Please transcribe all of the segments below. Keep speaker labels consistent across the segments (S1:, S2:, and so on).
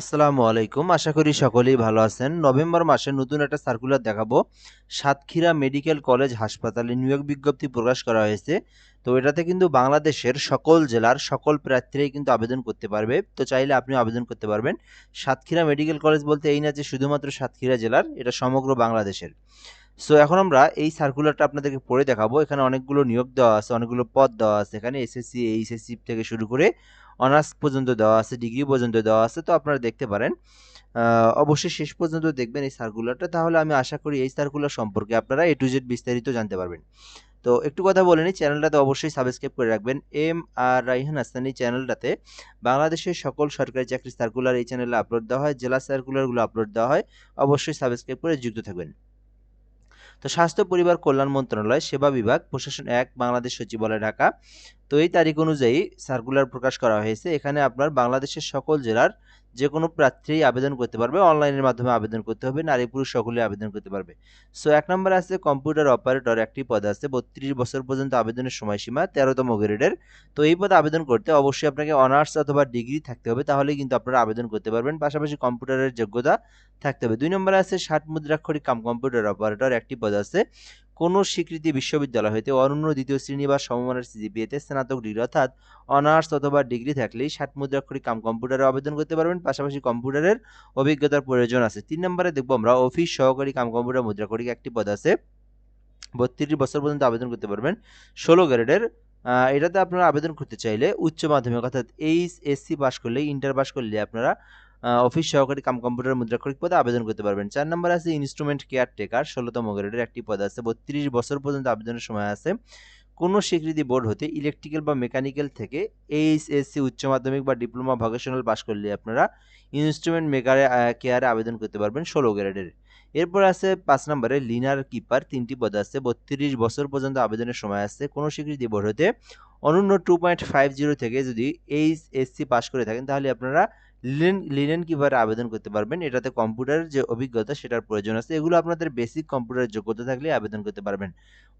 S1: আসসালামু আলাইকুম। আশা করি সকলেই ভালো আছেন। নভেম্বর মাসে নতুন একটা সার্কুলার দেখাবো। সাতক্ষীরা মেডিকেল কলেজ হাসপাতালে নিয়োগ বিজ্ঞপ্তি প্রকাশ করা হয়েছে। তো এটাতে কিন্তু বাংলাদেশের সকল জেলার সকল প্রার্থীরাই কিন্তু আবেদন করতে পারবে। তো চাইলে আপনি আবেদন করতে পারবেন। সাতক্ষীরা মেডিকেল কলেজ বলতে এই না যে শুধুমাত্র সাতক্ষীরা জেলার, এটা সমগ্র বাংলাদেশের। সো এখন আমরা এই সার্কুলারটা আপনাদেরকে পড়ে দেখাবো। এখানে অনেকগুলো নিয়োগ দেওয়া আছে, অনেকগুলো পদ দেওয়া আছে। এখানে এসএসসি এইচএসসি থেকে শুরু করে অনার্স পর্যন্ত দেওয়া আছে, ডিগ্রি পর্যন্ত দেওয়া আছে, তো আপনারা দেখতে পারেন। অবশ্যই শেষ পর্যন্ত দেখবেন এই সার্কুলারটা তাহলে আমি আশা করি এই সার্কুলার সম্পর্কে আপনারা এ টু জেড বিস্তারিত জানতে পারবেন। তো একটু কথা বলে নিই, চ্যানেলটাতে অবশ্যই সাবস্ক্রাইব করে রাখবেন। এম আর রাইহান এই চ্যানেলটাতে বাংলাদেশের সকল সরকারি চাকরি সার্কুলার এই চ্যানেলে আপলোড দেওয়া হয়, জেলা সার্কুলারগুলো আপলোড দেওয়া হয়। অবশ্যই সাবস্ক্রাইব করে যুক্ত থাকবেন। তো স্বাস্থ্য, পরিবার, কল্যাণ মন্ত্রণালয়, সেবা বিভাগ, প্রশাসন এক, বাংলাদেশ সচিবালয়, ঢাকা। তো এই তারিখ অনুযায়ী সার্কুলার প্রকাশ করা হয়েছে। এখানে আপনার বাংলাদেশের সকল জেলার যে কোনো প্রার্থী আবেদন করতে পারবে। অনলাইনের মাধ্যমে আবেদন করতে হবে। নারী পুরুষ সকলে আবেদন করতে পারবে। সো এক নম্বর আছে কম্পিউটার অপারেটর একটি পদ আছে। বত্রিশ বছর পর্যন্ত আবেদনের সময়সীমা তেরোতম গ্রেডের। তো এই পদে আবেদন করতে অবশ্যই আপনাকে অনার্স অথবা ডিগ্রি থাকতে হবে। তাহলে কিন্তু আপনারা আবেদন করতে পারবেন। পাশাপাশি কম্পিউটারের যোগ্যতা থাকতে হবে। দুই নম্বর আছে ষাট মুদ্রাক্ষরিক কাম কম্পিউটার অপারেটর একটি পদ আছে। কোনো স্বীকৃতি বিশ্ববিদ্যালয় হইতে অনন্য দ্বিতীয় শ্রেণি বা সমমানের সিজিপিএতে স্নাতক ডিগ্রি অর্থাৎ অনার্স অথবা ডিগ্রি থাকলেই ষাট মুদ্রাক্ষরিক কাম কম্পিউটারে আবেদন করতে পারবেন। পাশাপাশি কম্পিউটারের অভিজ্ঞতার প্রয়োজন আছে। তিন নম্বরে দেখব আমরা, অফিস সহকারী কাম কম্পিউটার মুদ্রাক্ষরিক একটি পদ আছে। বত্রিশ বছর পর্যন্ত আবেদন করতে পারবেন। ষোলো গ্রেডের এটাতে আপনারা আবেদন করতে চাইলে উচ্চ মাধ্যমিক অর্থাৎ এইচ এসসি পাস করলে, ইন্টার পাস করলে আপনারা অফিস সহকারী কাম কম্পিউটার মুদ্রাক্ষরিক পদে আবেদন করতে পারবেন। চার নম্বর আছে ইনস্ট্রুমেন্ট কেয়ার টেকার ষোলোতম গ্রেডের একটি পদ আছে। বত্রিশ বছর পর্যন্ত আবেদনের সময় আছে। কোনো স্বীকৃতি বোর্ড হতে ইলেকট্রিক্যাল বা মেকানিক্যাল থেকে এইচএসসি উচ্চ মাধ্যমিক বা ডিপ্লোমা ভোকেশনাল পাস করলে আপনারা ইনস্ট্রুমেন্ট মেকারে কেয়ারে আবেদন করতে পারবেন ষোলো গ্রেডের এরপর আছে পাঁচ নম্বরে লিনার কিপার তিনটি পদ আছে। বত্রিশ বছর পর্যন্ত আবেদনের সময় আছে। কোনো স্বীকৃতি বোর্ড হতে অনন্য টু পয়েন্ট ফাইভ জিরো থেকে যদি এইচ এসসি পাস করে থাকেন, তাহলে আপনারা লিনেন লিনেন কীভাবে আবেদন করতে পারবেন? এটাতে কম্পিউটারের যে অভিজ্ঞতা, সেটার প্রয়োজন আছে। এগুলো আপনাদের বেসিক কম্পিউটারের যোগ্যতা থাকলে আবেদন করতে পারবেন।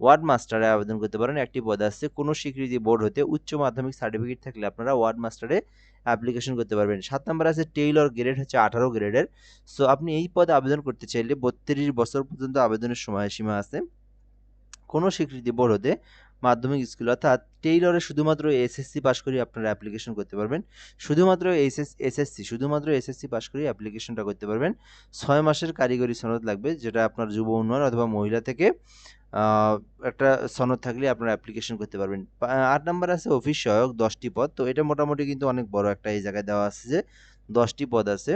S1: ওয়ার্ড মাস্টারে আবেদন করতে পারেন। একটি পদ আছে, কোনো স্বীকৃতি বোর্ড হতে উচ্চ মাধ্যমিক সার্টিফিকেট থাকলে আপনারা ওয়ার্ড মাস্টারে অ্যাপ্লিকেশন করতে পারবেন। সাত নম্বর আছে টেইলর গ্রেড হচ্ছে আঠারো গ্রেডের সো আপনি এই পদে আবেদন করতে চাইলে বত্রিশ বছর পর্যন্ত আবেদনের সময়সীমা আছে। কোনো স্বীকৃতি বোর্ড হতে মাধ্যমিক স্কুল। অর্থাৎ টেইলরে শুধুমাত্র এসএসসি পাশ করে আপনারা অ্যাপ্লিকেশন করতে পারবেন। শুধুমাত্র এসএস এসএসসি শুধুমাত্র এসএসসি পাশ করে অ্যাপ্লিকেশনটা করতে পারবেন। ছয় মাসের কারিগরি সনদ লাগবে, যেটা আপনার যুব উন্নয়ন অথবা মহিলা থেকে একটা সনদ থাকলে আপনারা অ্যাপ্লিকেশন করতে পারবেন। আট নাম্বার আছে অফিস সহায়ক, দশটি পদ। তো এটা মোটামুটি কিন্তু অনেক বড় একটা এই জায়গায় দেওয়া আছে যে দশটি পদ আছে।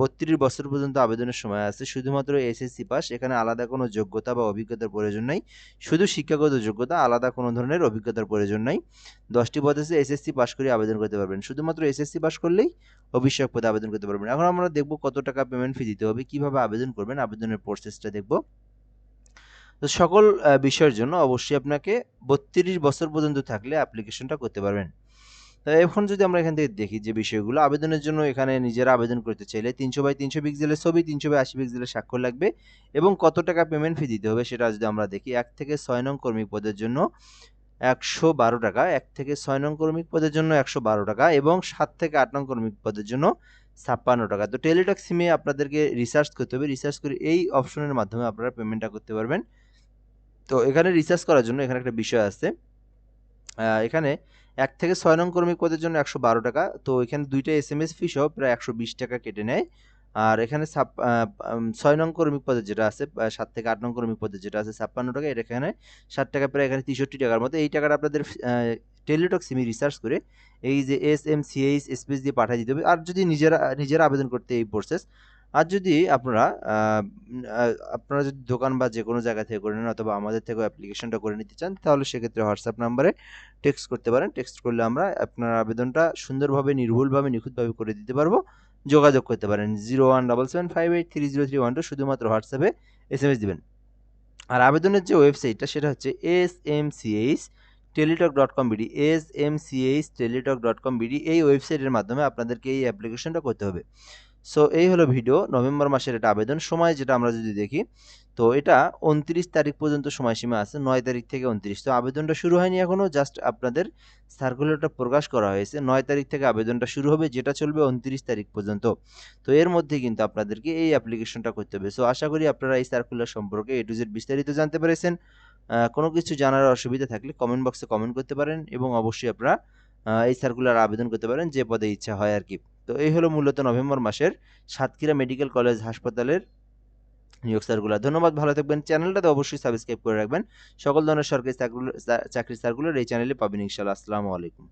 S1: বত্রিশ বছর পর্যন্ত আবেদনের সময় আছে। শুধুমাত্র এসএসসি পাস, এখানে আলাদা কোনো যোগ্যতা বা অভিজ্ঞতার প্রয়োজন নাই। শুধু শিক্ষাগত যোগ্যতা, আলাদা কোনো ধরনের অভিজ্ঞতার প্রয়োজন নাই। দশটি পদ আছে, এসএসসি পাস করে আবেদন করতে পারবেন। শুধুমাত্র এসএসসি পাস করলেই অভিষেক পদে আবেদন করতে পারবেন। এখন আমরা দেখব কত টাকা পেমেন্ট ফি দিতে হবে, কীভাবে আবেদন করবেন, আবেদনের প্রসেসটা দেখব। তো সকল বিষয়ের জন্য অবশ্যই আপনাকে বত্রিশ বছর পর্যন্ত থাকলে অ্যাপ্লিকেশনটা করতে পারবেন। এখন যদি আমরা এখান থেকে দেখি যে বিষয়গুলো, আবেদনের জন্য এখানে নিজেরা আবেদন করতে চাইলে তিনশো বাই তিনশো পিক্সেলের ছবি, তিনশো বাই আশি পিক্সেলের স্বাক্ষর লাগবে এবং কত টাকা পেমেন্ট ফি দিতে হবে সেটা যদি আমরা দেখি, এক থেকে ছয় নং কর্মী পদের জন্য একশো বারো টাকা, এক থেকে ছয় নং কর্মিক পদের জন্য একশো বারো টাকা এবং সাত থেকে আট নং কর্মিক পদের জন্য ছাপ্পান্ন টাকা। তো টেলিটক সিমে আপনাদেরকে রিসার্চ করতে হবে রিসার্চ করে এই অপশনের মাধ্যমে আপনারা পেমেন্টটা করতে পারবেন। তো এখানে রিসার্চ করার জন্য এখানে একটা বিষয় আছে। এখানে এক থেকে ছয় নং কর্মী পদের জন্য একশো বারো টাকা। তো এখানে দুইটা এস এম এস ফি সহ প্রায় একশো বিশ টাকা কেটে নেয়। আর এখানে উম, ছয় নং কর্মিক পদে যেটা আছে সাত থেকে আট নং কর্মিক পদে যেটা আছে ছাপ্পান্ন টাকা। এটা এখানে ষাট টাকা প্রায় এখানে তেষট্টি টাকার মতো। এই টাকাটা আপনাদের টেলিটক সিমি রিসার্চ করে এই যে S M C H space দিয়ে পাঠিয়ে দিতে হবে। আর যদি নিজেরা নিজেরা আবেদন করতে এই প্রসেস আর যদি আপনারা আপনারা যদি দোকান বা যে কোনো জায়গা থেকে করে নেন অথবা আমাদের থেকেও অ্যাপ্লিকেশনটা করে নিতে চান, তাহলে সেক্ষেত্রে হোয়াটসঅ্যাপ নাম্বারে টেক্সট করতে পারেন। টেক্সট করলে আমরা আপনার আবেদনটা সুন্দরভাবে, নির্ভুলভাবে, নিখুঁতভাবে করে দিতে পারব। যোগাযোগ করতে পারেন zero one double seven five eight three zero three one two শুধুমাত্র হোয়াটসঅ্যাপে এস এম এস দেবেন। আর আবেদনের যে ওয়েবসাইটটা, সেটা হচ্ছে S M C H Teletalk dot com BD S M C H Teletalk dot com BD এই ওয়েবসাইটের মাধ্যমে আপনাদেরকে এই অ্যাপ্লিকেশনটা করতে হবে। সো এই হলো ভিডিও নভেম্বর মাসের এটা আবেদন, সময় যেটা আমরা যদি দেখি, তো এটা উনত্রিশ তারিখ পর্যন্ত সময়সীমা আছে, নয় তারিখ থেকে উনত্রিশ। তো আবেদনটা শুরু হয়নি এখনও জাস্ট আপনাদের সার্কুলারটা প্রকাশ করা হয়েছে, নয় তারিখ থেকে আবেদনটা শুরু হবে, যেটা চলবে উনত্রিশ তারিখ পর্যন্ত। তো এর মধ্যে কিন্তু আপনাদেরকে এই অ্যাপ্লিকেশনটা করতে হবে। সো আশা করি আপনারা এই সার্কুলার সম্পর্কে এ টু জেড বিস্তারিত জানতে পেরেছেন। কোনো কিছু জানার অসুবিধা থাকলে কমেন্ট বক্সে কমেন্ট করতে পারেন এবং অবশ্যই আপনারা এই সার্কুলার আবেদন করতে পারেন, যে পদে ইচ্ছা হয় আর কি। তো এই হলো মূলত নভেম্বর মাসের সাতক্ষীরা মেডিকেল কলেজ হাসপাতালের নিয়োগ সার্কুলার ধন্যবাদ, ভালো থাকবেন। চ্যানেলটাতে অবশ্যই সাবস্ক্রাইব করে রাখবেন। সকল ধরনের সরকারি চাকরি সার্কুলার এই চ্যানেলে পাবেন ইনশাল্লাহ আসসালামু আলাইকুম।